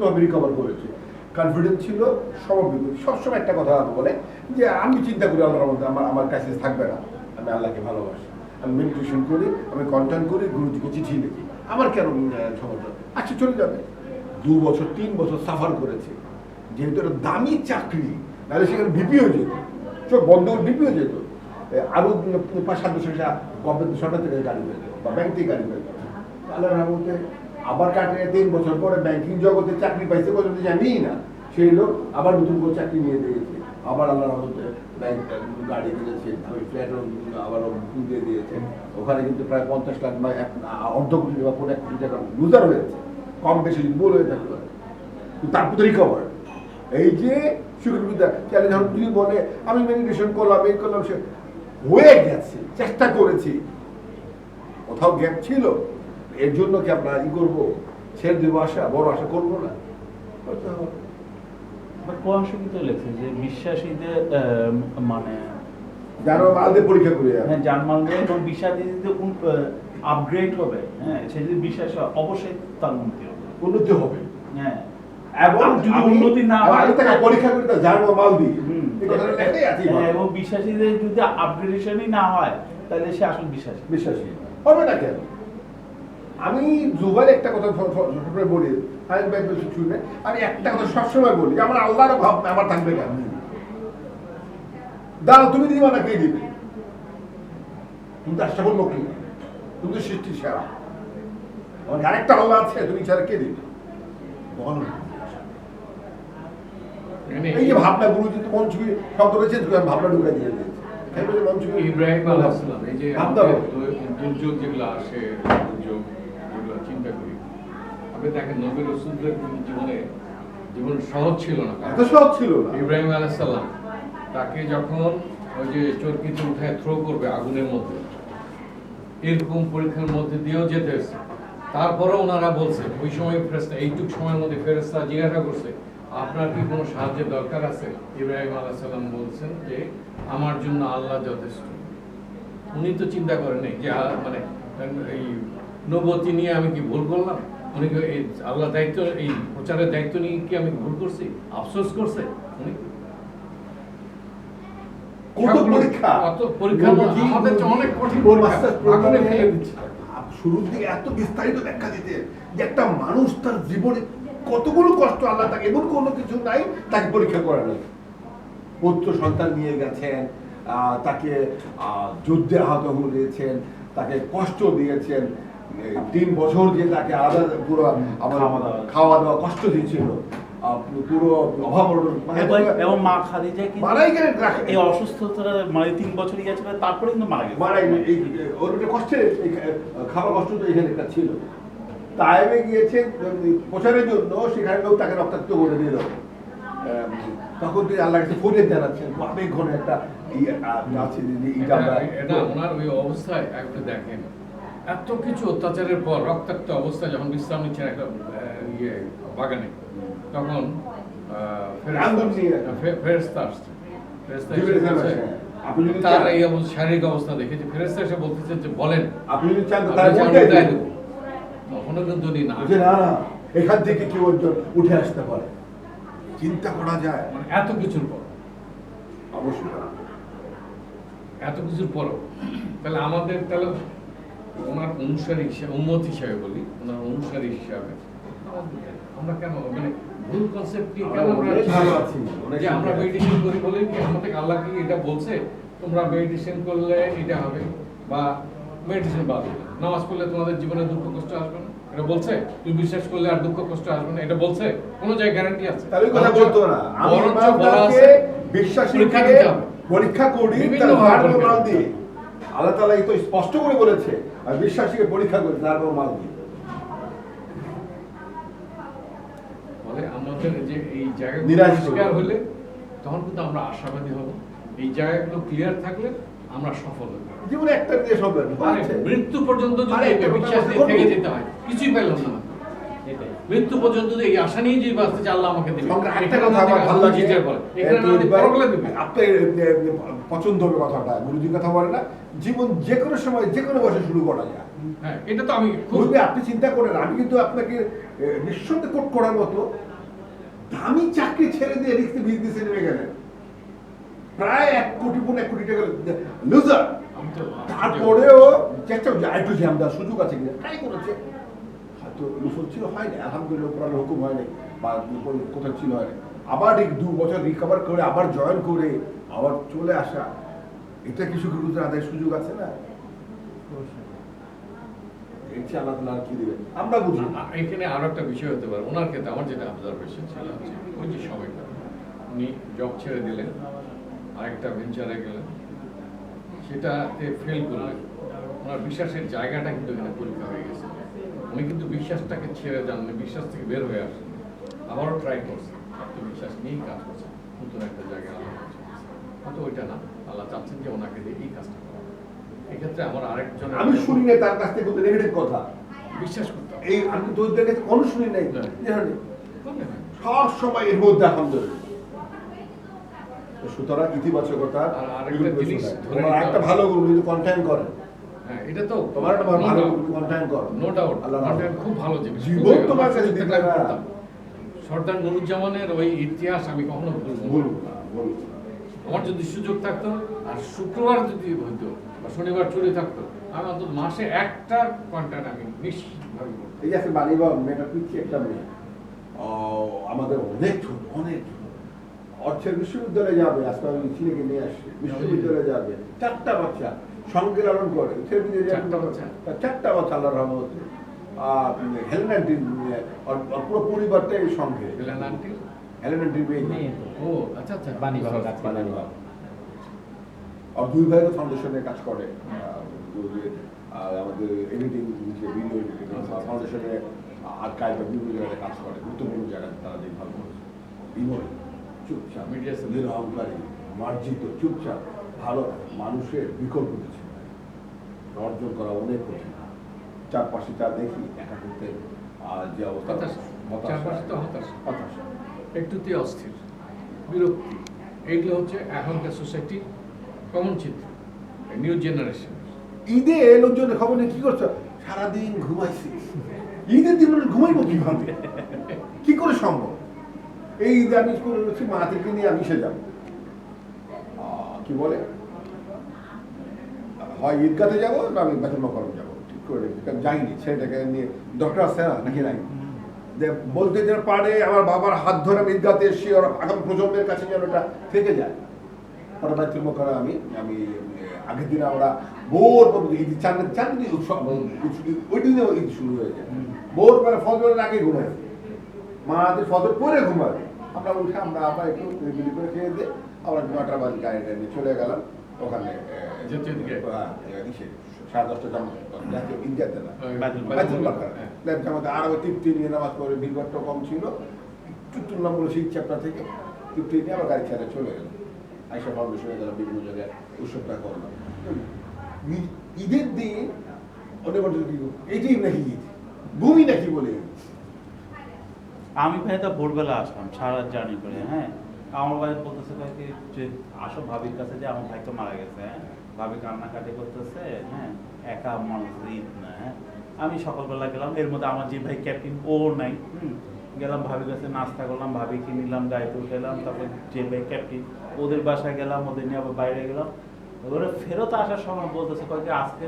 শক্তভাবে রিকভার করেছে কনফিডেন্স ছিল স্বাভাবিক সবসময় একটা কথা আমাকে বলে যে আমি চিন্তা করি আল্লাহর মধ্যে আমার আমার কাছে থাকবে না। আমি আল্লাহকে ভালোবাসি। আমি মেডিটেশন করি আমি কন্টেন্ট করি গুরুজিকে চিঠি লিখি। আমার কেন সমস্যা আচ্ছা চলে যাবে। দু বছর তিন বছর সাফার করেছে। যেহেতু এটা দামি চাকরি নাহলে সেখানে বিপি হয়ে যেত। চোখ বন্ধ করে বিপি হয়ে যেত। এ, আরও পাঁচ সাত বছর গভর্নমেন্ট সরকার থেকে গাড়ি পেয়ে যেত বা ব্যাংক থেকে গাড়ি পেয়ে যেত আল্লাহ রহমতে আবার কাটিয়ে তিন বছর পরে ব্যাংকিং জগতে চাকরি পাইছে পর্যন্ত জানিই না। সেই লোক আবার নতুন করে চাকরি নিয়ে দিয়েছে। আবার আল্লাহ ব্যাংক গাড়ি কিনেছে আমি ফ্ল্যাটও আবার দিয়ে দিয়েছে। ওখানে কিন্তু প্রায় পঞ্চাশ লাখ বা এক, অর্ধ কোটি বা কোনো এক কোটি টাকা লুজার হয়েছে। কম বেশি ভুল হয়ে থাকতে পারে। তারপর তো রিকভার এই যে সুবিধা তাহলে ধরুন যদি বলে, আমি মেডিটেশন করলাম, এই করলাম, সে হয়ে গেছে, চেষ্টা করেছি। কোথাও গ্যাপ ছিল এর জন্য কি আমরা ই করব? ছেড়ে দেবো আশা? বড় আশা করব না? করতে হবে। বা কোরআন যে বিশ্বাসীদের মানে যারা পরীক্ষা করে যাবে হ্যাঁ এবং বিশ্বাসী আপগ্রেড হবে হ্যাঁ সে যদি বিশ্বাস অবশ্যই তার উন্নতি হবে। উন্নতি হবে। হ্যাঁ এবং যদি উন্নতি না হয়- তাকে পরীক্ষা হ্যাঁ, এবং বিশ্বাসীদের যদি আপগ্রেডেশনই না হয় তাহলে সে আসল বিশ্বাসী। বিশ্বাসী। হবে না কেন? আমি জুবাই একটা কথা সবসময় বলি আমি ব্যাগ শুনে আমি একটা কথা সবসময় বলি আমার আল্লাহর ভাব আমার থাকবে কেন? দাঁড়া তুমি দিবা না কে দিবে? তুমি তো আশা করব কি তুমি তো সৃষ্টি সেরা। আমার আরেকটা আল্লাহ আছে তুমি ছাড়া কে দিবে? বলো এই যে ভাবনা গুরুজি তো মন ছুঁয়ে শব্দ রয়েছে ভাবনা ঢুকে দিয়ে দিয়েছে। মন ইব্রাহিম এই যে দুর্যোগ যেগুলো আসে দুর্যোগ আপনি দেখেন নবী রসুলদের জীবনে জীবন সহজ ছিল না। এত সহজ ছিল না। ইব্রাহিম আলাইসাল্লাম তাকে যখন ওই যে চরকিতে উঠায় থ্রো করবে আগুনের মধ্যে এরকম পরীক্ষার মধ্যে দিয়েও যেতে হয়েছে। তারপরে ওনারা বলছে ওই সময় ফেরেস্তা এইটুক সময়ের মধ্যে ফেরেস্তা জিজ্ঞাসা করছে। আপনার কি কোনো সাহায্যের দরকার আছে? ইব্রাহিম আলাইসাল্লাম বলছেন যে আমার জন্য আল্লাহ যথেষ্ট। উনি তো চিন্তা করেন যে মানে এই নবতী নিয়ে আমি কি ভুল করলাম? উনি আল্লাহ দায়িত্ব এই প্রচারের দায়িত্ব নিয়ে কি আমি ভুল করছি? আফসোস করছে? উনি। শুরুর দিকে এত বিস্তারিত ব্যাখ্যা দিতে যে একটা মানুষ তার জীবনে কতগুলো কষ্ট আল্লাহ তাকে এমন কোনো কিছু নাই তাকে পরীক্ষা করা নেই। পুত্র সন্তান নিয়ে গেছেন আহ, তাকে আহ, যুদ্ধে আহত হয়েছেন তাকে কষ্ট দিয়েছেন তিন বছর যে তাকে আলাদা পুরো আমার খাওয়া দাওয়া। কষ্ট দিয়েছিল। আহ, পুরো অভাব মানে এবং- মা খাদিজা কিন্তু মারাই গেলেন এই অসুস্থতার মানে তিন বছরই তারপরে কিন্তু মারা গেছে। মারা গেছে। এই ওর একটা কষ্টে খাবার কষ্ট তো এখানে একটা ছিল। তাইবে গিয়েছে প্রচারের জন্য সেখানে লোক তাকে রক্তাক্ত করে দিল। তখন তুই আল্লাহ কাছে ফরিয়াদ জানাচ্ছেন আবেগ ঘন একটা ইয়ে, আছে যে এটা ওনার ওই অবস্থায় একটু দেখেন। এত কিছু অত্যাচারের পর রক্তাক্ত অবস্থায় যখন বিশ্রাম নিচ্ছেন একটা ইয়ে বাগানে তখন আসছে। তার এই শারীরিক অবস্থা দেখে যে ফেরেশতা এসে বলতেছে যে বলেন আপনি। তখনও কিন্তু না। এখান থেকে কেউ উঠে আসতে পারে। চিন্তা করা যায়। মানে এত কিছুর পর। অবশ্যই। এত কিছুর পরও। তাহলে আমাদের তাহলে ওনার অনুসারী হিসাবে উন্মত হিসাবে বলি ওনার অনুসারী হিসাবে। আমরা কেন মানে ভুল কনসেপ্ট নিয়ে কেন আমরা যে আমরা মেডিটেশন করি বলে কি আমাদের আল্লাহ কি এটা বলছে? তোমরা মেডিটেশন করলে এটা হবে বা মেডিটেশন বাদ নামাজ পড়লে তোমাদের জীবনে দুঃখ কষ্ট আসবে না? এটা বলছে? তুমি বিশ্বাস করলে আর দুঃখ কষ্ট আসবে না? এটা বলছে? কোনো জায়গায় গ্যারান্টি আছে? তাহলে কথা বলতো না। আমি বরঞ্চ বলা আছে বিশ্বাসীকে পরীক্ষা দিতে হবে। পরীক্ষা করি বিভিন্ন ভাবে আল্লাহ তাআলা এই তো স্পষ্ট করে বলেছে আর বিশ্বাসীকে পরীক্ষা করি তারপর মাল দিয়ে। আমাদের যে এই জায়গাগুলো নিরাশ হলে তখন কিন্তু আমরা আশাবাদী হব। এই জায়গাগুলো ক্লিয়ার থাকলে আমরা সফল হব। জীবনে একটা দিয়ে আরে হচ্ছে। মৃত্যু পর্যন্ত যদি বিশ্বাস থেকে যেতে হয় কিছুই পেলাম না। মৃত্যু পর্যন্ত এই আশা নিয়ে যদি বাঁচতে চাই, আল্লাহ আমাকে দেবে। একটা কথা আমার ভালো লাগে জিজ্ঞাসা করে। এখানে এ, না তৈরি দিলে ভাই, পরকালে দেবে। আপনার এ, এ, এ, পছন্দ হবে কথাটা গুরুজির কথা বলে না জীবন যে কোনো সময় যে কোনো বয়সে শুরু করা যায়। হ্যাঁ এটা তো আমি খুব গুরুজি আপনি চিন্তা করেন আমি কিন্তু আপনাকে নিঃসন্দেহে কোট করার মতো দামি চাকরি ছেড়ে দিয়ে রিক্সে বিজনেসে নেমে গেলেন। প্রায় এক কোটি পনেরো এক কোটি টাকা লুজার তারপরেও চেষ্টা করছে আরেকটু জ্যাম দেওয়ার সুযোগ আছে কিনা ট্রাই করেছে। হয়তো লুফল ছিল, হয়নি। আলহামদুলিল্লাহ পুরানো হুকুম হয়নি বা কোথাও ছিল হয়নি। আবার এই দু বছর রিকভার করে, আবার জয়েন করে আবার চলে আসা, এটা কিছু গুরুত্ব আদায়ের সুযোগ আছে না? আর একটা বিষয় হতে পারে। আমার যেটা সময়টা, উনি জব ছেড়ে ভেঞ্চারে গেলেন, সেটাতে ফেল ওনার বিশ্বাসের জায়গাটা কিন্তু উনি কিন্তু বিশ্বাসটাকে ছেড়ে যাননি বিশ্বাস থেকে বের হয়ে আসেন। আবারও ট্রাই করছেন বিশ্বাস নিয়েই কাজ করছেন নতুন একটা জায়গায় আল্লাহ হয়তো ওইটা না আল্লাহ চাচ্ছেন যে ওনাকে দিয়ে এই কাজটা করা এক্ষেত্রে আমার আরেকজন আমি শুনি না তার কাছ থেকে কোনো নেগেটিভ কথা। বিশ্বাস করতে এই আমি তোদের কাছে কোনো শুনি নাই। সব সময় এর মধ্যে আলহামদুলিল্লাহ। সুতরাং ইতিবাচকতা আর আরেকটা জিনিস একটা ভালো গুণ কন্টেন্ট করে হ্যাঁ এটা তো তোমার একটা ভালো কন্টেন্ট করো। নো ডাউট খুব ভালো জিনিস। জীবন তোমার কাছে দিতে। সর্দার নুরুজ্জামানের ওই ইতিহাস আমি কখনো ভুলবো না। আমার যদি সুযোগ থাকতো আর শুক্রবার যদি বা শনিবার চুরি থাকতো আমি অন্তত মাসে একটা কন্টেন্ট আমি নিশ্চিতভাবে এই আছে বালিবা মেয়েটা পিছিয়ে একটা মেয়ে। আমাদের অনেক ছোট অনেক অর্থের বিশ্ববিদ্যালয়ে যাবে আজকে আমি ছেলেকে নিয়ে আসছি। বিশ্ববিদ্যালয়ে যাবে। চারটা বাচ্চা। সঙ্গে লালন করে ছেলে মেয়ে চারটা বাচ্চা আল্লাহ রহমতে পুরো এই সঙ্গে। মেয়ে ও আচ্ছা আচ্ছা। বাণী বাবা কাজ করে। আর দুই ভাইয়ের ফাউন্ডেশনে কাজ করে। আহ, ওই যে, আহ, আমাদের এডিটিং যে ভিডিও এডিটিং ফাউন্ডেশনে আর্কাইভ বা বিভিন্ন জায়গায় কাজ করে। গুরুত্বপূর্ণ জায়গায় তারা দেখভাল করে। বিনয় চুপচাপ নিরহংকারী মার্জিত চুপচাপ ভালো মানুষের বিকল্প কিছু। অর্জন করা অনেক কঠিন। চারপাশে যা দেখি একা করতে আর যে অবস্থা হতাশা। চারপাশে তো হতাশা। হতাশা। একটুতেই অস্থির। বিরক্তি। এইগুলো হচ্ছে এখনকার সোসাইটির কমন চিত্র নিউ জেনারেশন ঈদে লোকজনের খবর নিয়ে কি করছ? সারাদিন ঘুমাইছি। ঈদের দিন মানুষ ঘুমাইবো কীভাবে? কি করে সম্ভব? এই ঈদে আমি রয়েছি মা থেকে নিয়ে আমি সে যাব। কি বলে? হয় ঈদগাতে যাব না আমি বেতন মকরম যাব? ঠিক করে যাইনি ছেলেটাকে নিয়ে ডক্টর আছে না নাকি নাই? যে বলতে যেন পারে আমার বাবার হাত ধরে আমি ঈদগাতে এসে ওর আগামী প্রজন্মের কাছে যেন ওটা থেকে যায়। পরে বাইতুল মোকাররম আমি আমি আগের দিন আমরা ভোর ঈদ চার দিন উৎসব ওই দিনে ঈদ শুরু হয়ে যায়। ভোর বেলা ফজরের আগে ঘুমাই। মাদের ফজর পরে ঘুমাবে। আমরা উঠে আমরা আবার একটু করে খেয়ে দিয়ে আমরা নটা বাজে গাড়িটা নিয়ে চলে গেলাম। ওখানে দিকে? ইসে, সাড়ে দশটা জামা জাতীয় ঈদগাতে না? বাইতুল বাইতুল মোকাররম লেফট জামাতে আর তৃপ্তি নিয়ে নামাজ পড়ে ভিড়ভাড়টা কম ছিল। একটু তুললাম সেই চ্যাপ্টার থেকে তৃপ্তি নিয়ে আবার গাড়ি ছেড়ে চলে গেলাম আইসা ফাউন্ডেশনে গেলাম বিভিন্ন জায়গায় উৎসবটা করলাম ঈদের দিন অনেক নাকি ঈদ? ভূমি নাকি বলে? আমি ভাই তো ভোরবেলা আসলাম সারা জার্নি করে হ্যাঁ। আমার বলতেছে ভাইকে যে, আসো ভাবির কাছে যে আমার ভাই তো মারা গেছে হ্যাঁ? ভাবি কান্নাকাটি করতেছে হ্যাঁ? একা ঈদ না হ্যাঁ? আমি সকালবেলা গেলাম, এর মধ্যে আমার যে ভাই ক্যাপ্টেন, ও নাই গেলাম ভাবির কাছে নাস্তা করলাম, ভাবিকে নিলাম, গাড়িতে উঠেলাম তারপর যে ভাই ক্যাপ্টেন, ওদের বাসায় গেলাম, ওদের নিয়ে আবার বাইরে গেলাম। ওরা ফেরত আসার সময় বলতেছে কয়েক আজকে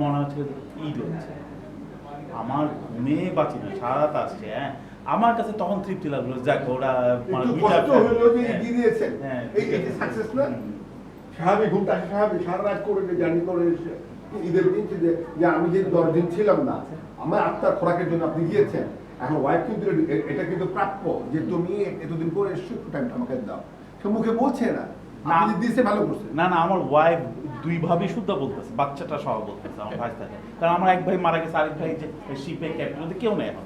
মনে হচ্ছে ঈদ হচ্ছে। আমার মেয়ে বাঁচি না, সারা রাত আসছে হ্যাঁ? আমার কাছে তখন তৃপ্তি লাগল যাক ওরা কষ্ট হলো যে। এগিয়ে দিয়েছেন। এই এই সাকসেস না? স্বাভাবিক ঘুমটা স্বাভাবিক সারা রাত করে যে জার্নি করে ঈদের দিন যে আমি যে দশ দিন ছিলাম না আমার আত্মার খোরাকের জন্য আপনি গিয়েছেন। এখন ওয়াইফ কিন্তু এটা কিন্তু প্রাপ্য যে তুমি এতদিন পরে এসছো টাইমটা আমাকে দাও। সে মুখে বলছে না। না। দিয়েছে ভালো করছে। না না আমার ওয়াইফ দুই ভাবি শুদ্ধ বলতেছে বাচ্চাটা সহ বলতেছে আমার ভাই থাকে কারণ আমার এক ভাই মারা গেছে আরেক ভাই যে শিপে ক্যাপ্টেন ওদের কেউ নেই এখন।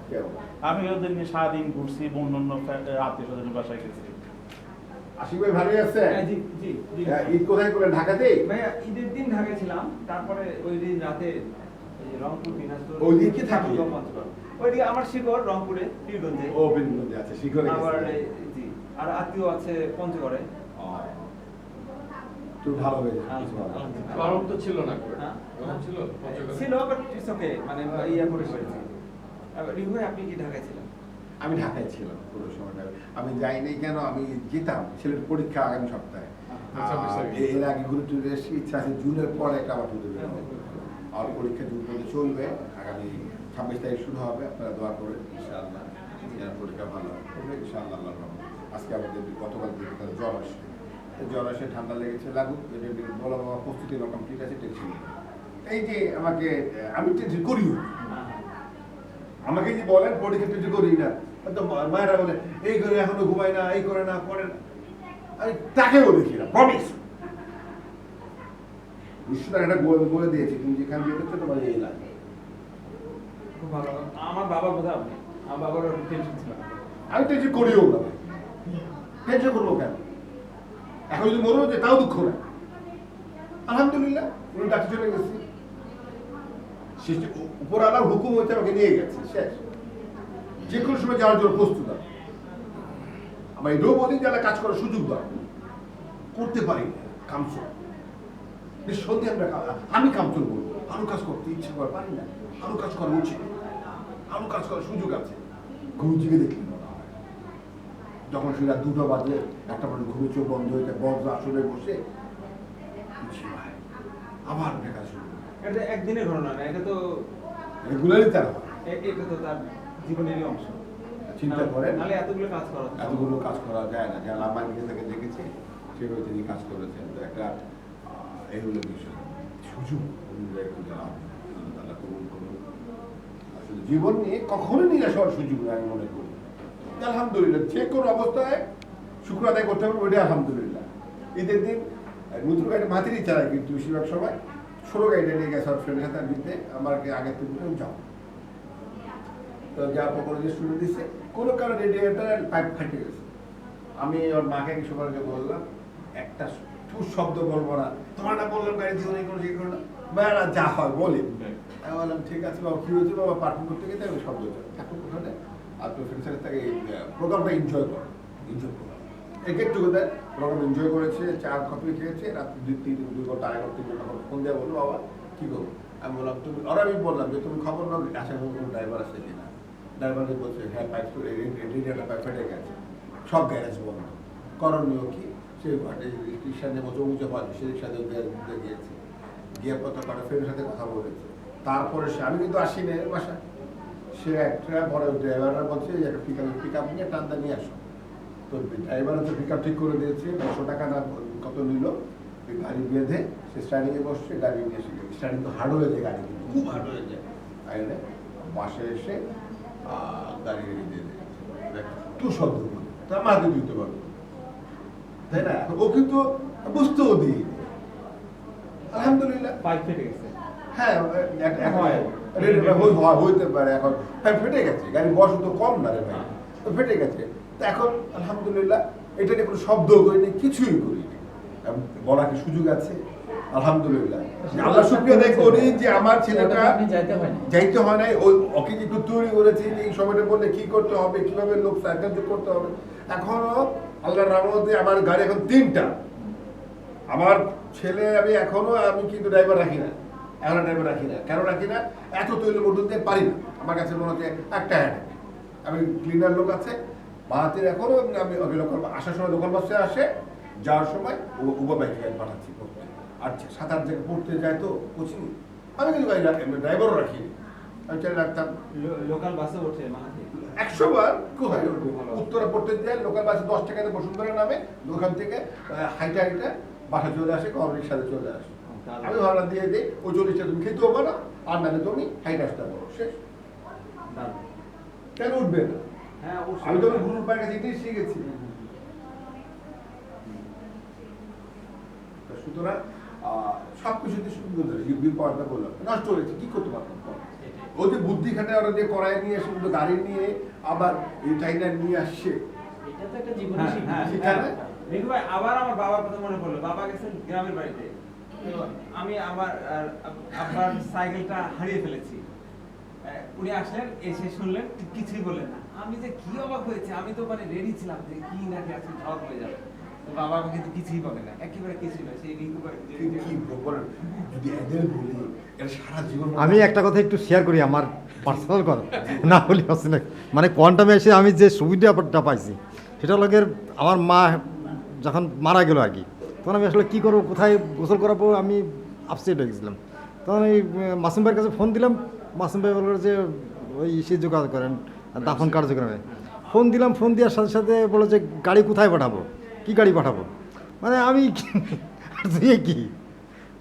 আমি ওদের নিয়ে সারাদিন ঘুরছি অন্য অন্য আত্মীয় স্বজনের বাসায় গেছি। আশিক ভাই ভালোই আছে? হ্যাঁ, জি জি জি। হ্যাঁ, ঈদ কোথায় করলেন ঢাকাতেই ভাইয়া ঈদের দিন ছিলাম তারপরে ওই দিন রাতে রংপুর দিনাজপুর ওই দিন কি থাকি? ওইদিকে আমার শিকড় রংপুরে পীরগঞ্জে ও বিন্দুতে আছে আবার জি আর আত্মীয় আছে পঞ্চগড়ে। তুই ভালো হয়ে আচ্ছা, গরম তো ছিল না। হ্যাঁ? ছিল? ছিল বাট ইটস ওকে মানে ইয়া করে করেছি। আপনি কি ঢাকায় ছিলেন? আমি ঢাকায় ছিলাম পুরো সময়টা। আমি যাইনি কেন? আমি যেতাম ছেলের পরীক্ষা আগামী সপ্তাহে। আচ্ছা। এর আগে ঘুরে টুরে এসে ইচ্ছা আছে জুনের পরে একটা আবার টুরে। আর পরীক্ষা জুন পর্যন্ত চলবে আগামী ছাব্বিশ তারিখ শুরু হবে। আপনারা দোয়া করে ইনশাআল্লাহ পরীক্ষা ভালো হবে ইনশাআল্লাহ আল্লাহ আজকে আমাদের গতকাল থেকে তার জ্বর আসে তো জ্বর আসে ঠান্ডা লেগেছে লাগুক বলা বাবা প্রস্তুতি আছে টেনশন এই যে আমাকে আমি টেনশন করিও আমাকে যে বলেন পরীক্ষা টেনশন করি না মায়েরা বলে এই করে এখনও ঘুমায় না এই করে না করে না। আমি তাকেও দেখি না প্রমিস বলে বলে দিয়েছি তুমি যেখানে বিয়ে করছ তোমার এই লাগে খুব ভালো। আমার বাবা বোঝা আপনি। আমার বাবার টেনশন ছিল। আমি টেনশন করিও না। টেনশন করব কেন? এখন যদি মনে হচ্ছে তাও দুঃখ না আলহামদুলিল্লাহ উনি চলে গেছি। শেষ উপর আলার হুকুম হচ্ছে আমাকে নিয়ে গেছে, শেষ। যে কোনো সময় যাওয়ার জন্য প্রস্তুত আমি। আমার এটাও বলি যারা কাজ করার সুযোগ দাও করতে পারি কামচুর নিঃসন্দেহে আমরা আমি কামচুর বলব। আরও কাজ করতে ইচ্ছা করে, পারি না। আরও কাজ করা উচিত। আরও কাজ করার সুযোগ আছে। গুরুজিকে দেখলে হয় যখন সেটা দুটো বাজে একটা পর্যন্ত ঘুমে চোখ বন্ধ হয়ে যায় বজ্র আসলে বসে। আবার দেখা শুরু এটা একদিনের ঘটনা না এটা তো রেগুলারই তারা। এটা তো তার জীবনেরই অংশ। চিন্তা নাহলে এতগুলো কাজ করা এতগুলো কাজ করা যায় না। যারা আমার নিজে থেকে দেখেছি সেভাবে তিনি কাজ করেছেন। তো একটা আহ, এই হলো বিষয়। সুযোগ জীবন নিয়ে কখনোই নিরাশ হওয়ার সুযোগ আমি মনে করি আলহামদুলিল্লাহ যে কোনো অবস্থায় শুক্র আদায় করতে হবে ওইটাই আলহামদুলিল্লাহ। ঈদের দিন নতুন গাড়ি মাতিরই চালাই কিন্তু বেশিরভাগ সময়। ছোটো গাড়িটা নিয়ে গেছে আমার ফ্রেন্ডের সাথে দিতে আমাকে আগের থেকে যাও। তো যা পকড়ে দিয়ে শুনে দিচ্ছে কোনো কারণে রেডিয়েটার পাইপ ফাটে গেছে। আমি ওর মাকে কিছু করে বললাম একটা টু শব্দ বলব না। তোমার না বললাম গাড়ি দিও নেই কোনো ইয়ে করো না। বেড়া যা হয় বলি। আমি বললাম ঠিক আছে বাবা কি হয়েছে বাবা? পার্কিং করতে গেছে আমি শব্দ এখন ওখানে আপনার ফ্রেন্ড সাথে তাকে প্রোগ্রামটা এনজয় করো এনজয় করো। গেট টুগেদার প্রোগ্রাম এনজয় করেছে চার কপি খেয়েছে, রাত্রি দুই, তিন দুই ঘণ্টা ঘণ্টা, তিন ঘণ্টা ফোন দেওয়া বলল, বাবা, কি করব আমি বললাম, তুমি আর আমি বললাম যে, তুমি খবর নাও, আশা কোনো ড্রাইভার আছে কিনা ড্রাইভারকে বলছে হ্যাঁ পাইপ রেডিয়েটার পাইপ ফেটে গেছে। সব গ্যারেজ বন্ধ। করণীয় কি? সে নিয়ে বসে উঁচু পাচ্ছে সে দিতে গিয়েছে। গিয়ে কথা ফ্রেন্ডের সাথে কথা বলেছে। তারপরে সে, আমি কিন্তু আসি না বাসায়। সে একটা পরে ড্রাইভাররা বলছে যে একটা পিক আপ পিক আপ নিয়ে টান্দা নিয়ে আসো। তো ড্রাইভার তো পিক আপ ঠিক করে দিয়েছে নশো টাকা না কত নিল? ওই গাড়ি বেঁধে সে স্ট্যান্ডিংয়ে বসছে গাড়ি নিয়ে এসে স্ট্যান্ডিং তো হার্ড হয়ে যায় গাড়ি কিন্তু খুব হার্ড হয়ে যায়। আইনে বাসে এসে আহ, গাড়ি দিয়ে দিয়েছে একটু শব্দ করে তা মাকে দিতে পারব। তাই না? ও কিন্তু বুঝতেও দিই আলহামদুলিল্লাহ। পাইপ ফেটে গেছে। হ্যাঁ এক- এখন হইতে পারে এখন। হ্যাঁ ফেটে গেছে। গাড়ি বয়স তো কম না রে ভাই। তো ফেটে গেছে। তো এখন আলহামদুলিল্লাহ এটা নিয়ে কোনো শব্দ করিনি কিছুই করিনি বলার কি সুযোগ আছে? আলহামদুলিল্লাহ। আল্লাহ শুক্রিয়া আদায় করি যে আমার ছেলেটা যাইতে হয় না যাইতে নাই। ওই ওকে একটু তৈরি করেছি এই সময়টা বললে কি করতে হবে কীভাবে লোক সাহায্য করতে হবে। এখনও আল্লাহর রহমতে আমার গাড়ি এখন তিনটা। আমার ছেলে আমি এখনও আমি কিন্তু ড্রাইভার রাখি না। এখন ড্রাইভার রাখি না। কেন রাখি না? এত তৈরি মোটর পারি না। আমার কাছে মনে হচ্ছে একটা হ্যান্ড। আমি ক্লিনার লোক আছে বাহাতের এখনও আমি ওকে লোকাল আসার সময় লোকাল বাসে আসে যাওয়ার সময় ও- উবা বাইক পাঠাচ্ছি পড়তে আর সাত আট জায়গায় পড়তে যায় তো কোচিং। আমি কিন্তু গাড়ি রাখি ড্রাইভারও রাখি আমি চাই রাখতাম। লোকাল বাসে ওঠে একশো বার কোথায় উত্তরা পড়তে যায় লোকাল বাসে দশ টাকাতে বসুন্ধরা নামে ওখান থেকে হাইটা হাইটা বাসা চলে আসে কম রিক্সাতে চলে আসে। আমি ভাড়া দিয়ে দিই ওই চল্লিশটা তুমি খেতেও পারো। আর নাহলে তুমি হাইটা আসতে পারো শেষ। কেন উঠবে না? হ্যাঁ। আমি তো গুরুর পায়ের কাছে এটাই শিখেছি। সুতরাং সব কিছুতে সুন্দর বিপদটা বললাম নষ্ট হয়েছে কি করতে পারতাম? ও যে বুদ্ধি খাটে ওরা দিয়ে কড়াই নিয়ে শুধু গাড়ি নিয়ে আবার এই চাইনা নিয়ে আসছে। এটা তো একটা জীবনের শিক্ষা হ্যাঁ, হ্যাঁ। আবার আমার বাবার কথা মনে পড়ল। বাবা গেছেন গ্রামের বাড়িতে। তো আমি আমার আব্বার সাইকেলটা হারিয়ে ফেলেছি। উনি আসলেন এসে শুনলেন কিছুই বললেন না। আমি যে কি অবাক হয়েছে আমি তো মানে রেডি ছিলাম যে কি নাকি আজকে ঝড় হয়ে যাবে। তো বাবা কিন্তু কিছুই পাবে না একেবারে কিছুই না সেই রিঙ্কু বাড়ি- কি কি বলেন যদি এদের বলি এর সারা জীবন আমি একটা কথা একটু শেয়ার করি আমার পার্সোনাল কথা। না বলি হচ্ছে না মানে কোয়ান্টামে এসে আমি যে সুবিধাটা পাইছি সেটা লোকের আমার মা যখন মারা গেল আর কি তখন আমি আসলে কী করব কোথায় গোসল করাবো আমি আপসেট হয়ে গেছিলাম। তখন এই মাসুম ভাইয়ের কাছে ফোন দিলাম। মাসুম ভাই বলল যে ওই সে যোগাযোগ করেন দাফন কার্যক্রমে। ফোন দিলাম ফোন দেওয়ার সাথে সাথে বলল যে গাড়ি কোথায় পাঠাবো? কী গাড়ি পাঠাবো? মানে আমি কি?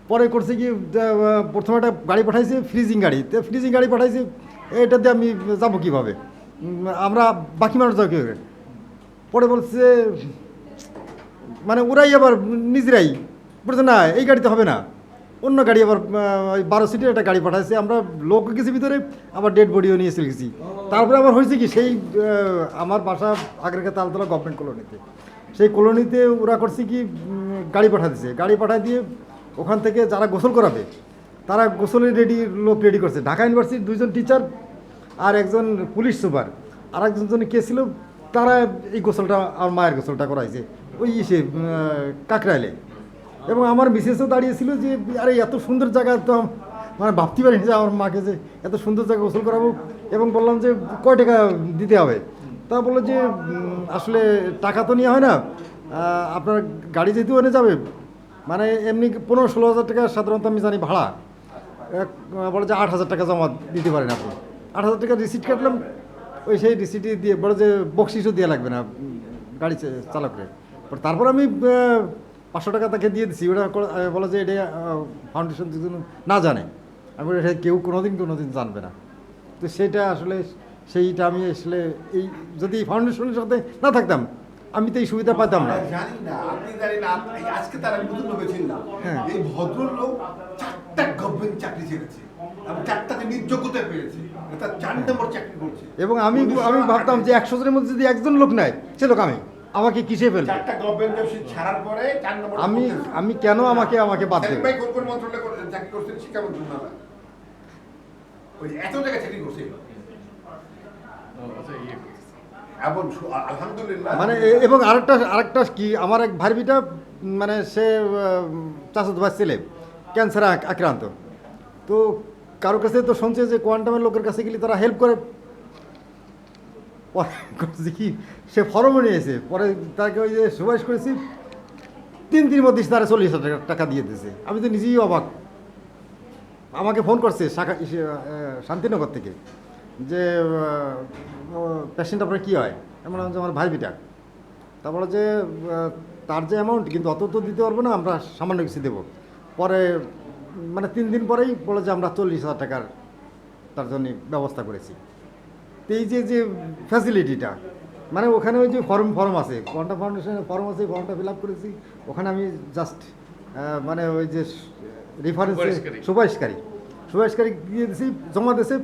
পরে করছে কি প্রথমে একটা গাড়ি পাঠাইছে ফ্রিজিং গাড়ি। তো ফ্রিজিং গাড়ি পাঠাইছে এটাতে আমি যাব কীভাবে? আমরা বাকি মানুষ যাব কীভাবে? পরে বলছে মানে ওরাই আবার নিজেরাই। বলছে, না, এই গাড়িতে হবে না। অন্য গাড়ি আবার ওই বারো সিটের একটা গাড়ি পাঠাইছে। আমরা লোক গেছি ভিতরে, আবার ডেড বডিও নিয়ে চলে গেছি। তারপরে আবার হয়েছে কি, সেই আমার বাসা আগেরকার তালতলা গভর্নমেন্ট কলোনিতে সেই কলোনিতে ওরা করছে কি গাড়ি পাঠা দিছে। গাড়ি পাঠায় দিয়ে ওখান থেকে যারা গোসল করাবে, তারা গোসলের রেডি লোক রেডি করছে। ঢাকা ইউনিভার্সিটির দুইজন টিচার আর একজন পুলিশ সুপার। আর একজন জন কে ছিল, তারা এই গোসলটা আমার মায়ের গোসলটা করাইছে। ওই ইসে কাকরাইলে। এবং আমার মিসেসও দাঁড়িয়েছিল যে, আরে, এত সুন্দর জায়গা তো মানে ভাবতে পারিনি যে আমার মাকে যে এত সুন্দর জায়গা গোসল করাবো। এবং বললাম যে, কয় টাকা দিতে হবে? তা বলল যে আসলে টাকা তো নেওয়া হয় না। আপনার গাড়ি যেহেতু এনে যাবে মানে এমনি পনেরো ষোলো হাজার টাকা সাধারণত আমি জানি ভাড়া। বলে যে আট হাজার টাকা জমা দিতে পারেন আপনি। আট হাজার টাকা রিসিট কাটলাম, ওই সেই রিসিটই দিয়ে বলে যে, বকশিসও দেওয়া লাগবে না গাড়ি চালকরে। তারপর আমি পাঁচশো টাকা তাকে দিয়ে দিচ্ছি ওটা বলে যে এটা ফাউন্ডেশন না জানে। আমি এটা কেউ কোনোদিন কোনোদিন জানবে না। তো সেটা আসলে সেইটা আমি আসলে এই যদি এই ফাউন্ডেশনের সাথে না থাকতাম আমি তো এই সুবিধা পাইতাম না। জানি না আপনি জানি না আজকে তার আমি নতুন লোকে চিনলাম হ্যাঁ। এই ভদ্রলোক চারটা গভর্নমেন্ট চাকরি ছেড়েছে। এবং আমি আমি ভাবতাম যে একশো জনের মধ্যে যদি একজন লোক নেয় সে লোক আমি। আমাকে কিসে ফেলবে? ছাড়ার পরে চার নম্বর আমি আমি কেন আমাকে আমাকে বাদ দেবে? কোন কোন মন্ত্রণালয়ে চাকরি করছেন শিক্ষা মন্ত্রণালয়। ওই এত জায়গায় চাকরি করছে মানে এবং আরেকটা আরেকটা কি আমার এক ভাইবিটা মানে সে চাষাদ ভাই ছেলে ক্যান্সারে আক্রান্ত। তো কারও কাছে তো শুনছে যে কোয়ান্টামের লোকের কাছে গেলে তারা হেল্প করে পরে করছে কি? সে ফর্মও নিয়েছে। পরে তাকে ওই যে সুপারিশ করেছি, তিন দিনের মধ্যে তারা চল্লিশ হাজার টাকা- দিয়ে দিয়েছে। আমি তো নিজেই অবাক। আমাকে ফোন করছে শাখা শান্তিনগর থেকে যে পেশেন্ট আপনার কী হয়? এমন যে, আমার ভাই বিটা তা যে তার যে অ্যামাউন্ট কিন্তু অত তো দিতে পারব না, আমরা সামান্য কিছু দেবো। পরে মানে তিন দিন পরেই বলে যে, আমরা চল্লিশ হাজার টাকার তার জন্য ব্যবস্থা করেছি। এই যে যে ফ্যাসিলিটিটা মানে ওখানে ওই যে ফর্ম ফর্ম আছে কোয়ান্টা ফাউন্ডেশনের ফর্ম আছে ফর্মটা ফিল আপ করেছি ওখানে আমি জাস্ট মানে ওই যে রেফারেন্স সুপারিশকারী। সুপারিশকারী। দিয়ে দিছি জমা দিয়েছে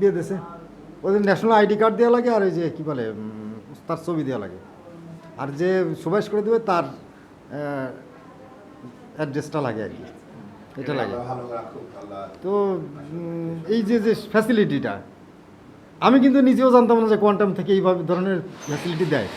দিয়ে দিয়েছে। ওদের ন্যাশনাল আইডি কার্ড দেওয়া লাগে আর ওই যে কী বলে তার ছবি দেওয়া লাগে। আর যে সুপারিশ করে দেবে তার অ্যাড্রেসটা লাগে আর কি। এটা লাগে। ভালো তো এই যে যে ফ্যাসিলিটিটা আমি কিন্তু নিজেও জানতাম না যে কোয়ান্টাম থেকে এইভাবে ধরনের ফ্যাসিলিটি দেয়।